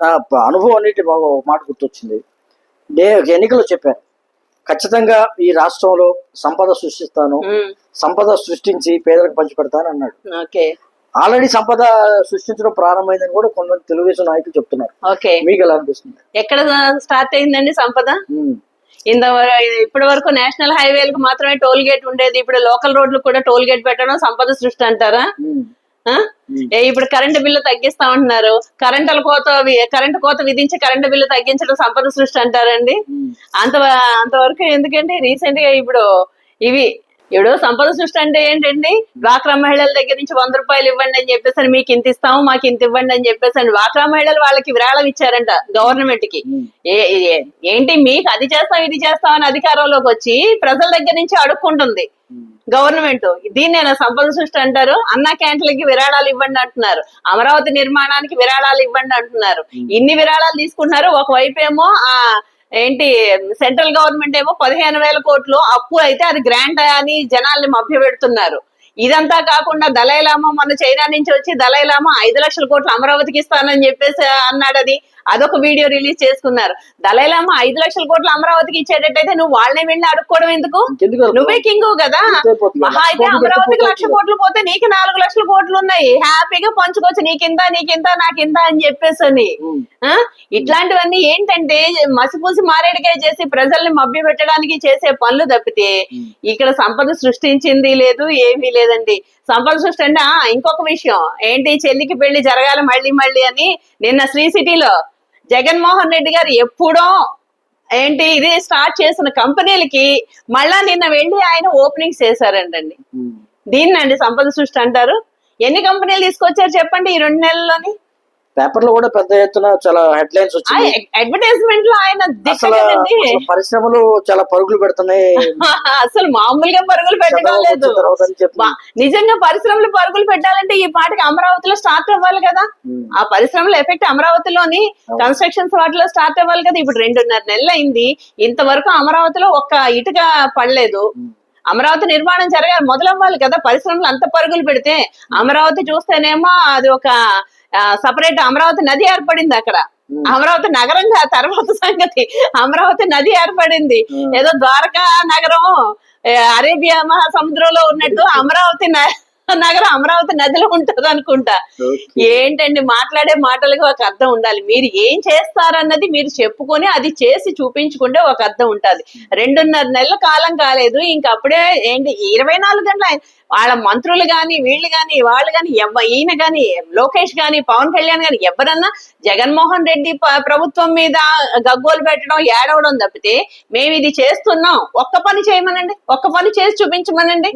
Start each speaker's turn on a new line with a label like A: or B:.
A: నా అనుభవం అన్నిటి బాగా ఒక మాట గుర్తొచ్చింది. నే ఎన్నికలు చెప్పాను ఖచ్చితంగా ఈ రాష్ట్రంలో సంపద సృష్టిస్తాను. సంపద సృష్టించి పేదలకు పంచిపెడతాను అన్నాడు.
B: ఓకే.
A: ఆల్రెడీ సంపద సృష్టించడం ప్రారంభమైందని కూడా కొంతమంది తెలుగుదేశం నాయకులు చెప్తున్నారు.
B: ఓకే.
A: మీకు ఎలా అనిపిస్తుంది?
B: ఎక్కడ స్టార్ట్ అయిందండి సంపద? ఇంత ఇప్పటి వరకు నేషనల్ హైవేలకు మాత్రమే టోల్ గేట్ ఉండేది. ఇప్పుడు లోకల్ రోడ్లు కూడా టోల్ గేట్ పెట్టడం సంపద సృష్టి అంటారా? ఇప్పుడు కరెంటు బిల్లు తగ్గిస్తామంటున్నారు కరెంటు కోత వి- కరెంటు కోత విధించి కరెంటు బిల్లు తగ్గించడం సంపద సృష్టి అంటారండి. అంత అంతవరకు ఎందుకంటే రీసెంట్గా ఇప్పుడు ఇవి ఇప్పుడు సంపద సృష్టి అంటే ఏంటండి? డ్వాక్రా మహిళల దగ్గర నుంచి వంద రూపాయలు ఇవ్వండి అని చెప్పేసి మీకు ఇంత ఇస్తాము మాకు ఇంత ఇవ్వండి అని చెప్పేసి అని డ్వాక్రా మహిళలు వాళ్ళకి విరాళం ఇచ్చారంట గవర్నమెంట్కి ఏంటి మీకు అది చేస్తాం ఇది చేస్తాం అని అధికారంలోకి వచ్చి ప్రజల దగ్గర నుంచి అడుక్కుంటుంది. గవర్నమెంట్. దీన్నేనా సంపద సృష్టి అంటారు. అన్న క్యాంటీన్లకి విరాళాలు ఇవ్వండి అంటున్నారు. అమరావతి నిర్మాణానికి విరాళాలు ఇవ్వండి అంటున్నారు. ఇన్ని విరాళాలు తీసుకుంటున్నారు. ఒకవైపు ఏమో ఆ ఏంటి సెంట్రల్ గవర్నమెంట్ ఏమో పదిహేను వేల కోట్లు అప్పు అయితే అది గ్రాంట్ అని జనాల్ని మభ్య పెడుతున్నారు ఇదంతా కాకుండా దళైలామా మన చైనా నుంచి వచ్చి దలైలామా ఐదు లక్షల కోట్లు అమరావతికి ఇస్తానని చెప్పేసి అన్నాడు అది అదొక వీడియో రిలీజ్ చేసుకున్నారు. దలైలామా ఐదు లక్షల కోట్లు అమరావతికి ఇచ్చేటట్టయితే నువ్వు వాళ్ళని వెళ్ళి అడుక్కోవడం ఎందుకు? నువ్వే కింగ్ కదా. మహా అయితే అమరావతికి లక్ష కోట్లు పోతే నీకు నాలుగు లక్షల కోట్లు ఉన్నాయి. హ్యాపీగా పంచుకోవచ్చు. నీకింత నీకింత నాకింత అని చెప్పేసి ఇట్లాంటివన్నీ ఏంటంటే మసిపూసి మారేడుకాయ చేసి ప్రజల్ని మభ్య పెట్టడానికి చేసే పనులు తప్పితే. ఇక్కడ సంపద సృష్టించింది లేదు ఏమీ లేదండి. సంపద సృష్టి అంటే ఇంకొక విషయం. ఏంటి చెల్లికి పెళ్ళి జరగాలి మళ్ళీ మళ్ళీ అని నిన్న శ్రీ సిటీలో జగన్మోహన్ రెడ్డి గారు ఎప్పుడో ఏంటి ఇది స్టార్ట్ చేసిన కంపెనీలకి మళ్ళా నిన్న వెళ్ళి ఆయన ఓపెనింగ్స్ చేశారంటండి.
A: ఉమ్.
B: దీన్నండి సంపద సృష్టి అంటారు. ఎన్ని కంపెనీలు తీసుకొచ్చారు చెప్పండి ఈ రెండు నెలల్లోని?
A: పేపర్లో కూడా పెద్ద ఎత్తున చాలా హెడ్లైన్స్ వచ్చింది.
B: అడ్వర్టైజ్మెంట్లో ఆయన
A: అసలు పరిశ్రమలు చాలా పరుగులు పెడుతున్నాయి.
B: అసలు మామూలుగా పరుగులు పెట్టడం లేదు. నిజంగా పరిశ్రమలు పరుగులు పెట్టాలంటే ఈ పాటికి అమరావతిలో స్టార్ట్ అవ్వాలి కదా. ఆ పరిశ్రమల ఎఫెక్ట్ అమరావతిలోని కన్స్ట్రక్షన్స్ వాటిలో స్టార్ట్ అవ్వాలి కదా. ఇప్పుడు రెండున్నర నెలలు అయింది ఇంతవరకు అమరావతిలో ఒక్క ఇటుక పడలేదు. అమరావతి నిర్మాణం జరగాలి మొదలవ్వాలి కదా. పరిశ్రమలు అంత పరుగులు పెడితే. అమరావతి చూస్తేనేమో అది ఒక సపరేట్ అమరావతి నది ఏర్పడింది అక్కడ. అమరావతి నగరంగా తర్వాత సంగతి అమరావతి నది ఏర్పడింది. ఏదో ద్వారకా నగరం అరేబియా మహాసముద్రంలో ఉన్నట్టు అమరావతి న- నగరం అమరావతి నదిలో ఉంటది అనుకుంటా. ఏంటండి మాట్లాడే మాటలకు ఒక అర్థం ఉండాలి. మీరు ఏం చేస్తారన్నది మీరు చెప్పుకొని అది చేసి చూపించుకుంటే ఒక అర్థం ఉంటది. రెండున్నర నెలల కాలం కాలేదు. ఇంక అప్పుడే ఏంటి ఇరవై నాలుగు గంటల వాళ్ళ మంత్రులు గాని వీళ్ళు గాని వాళ్ళు గాని ఎవ ఈయన గాని లోకేష్ గాని పవన్ కళ్యాణ్ గాని ఎవరన్నా జగన్మోహన్ రెడ్డి ప్రభుత్వం మీద గగ్గోలు పెట్టడం ఏడవడం తప్పితే మేము ఇది చేస్తున్నాం. ఒక్క పని చేయమనండి. ఒక్క పని చేసి చూపించమనండి.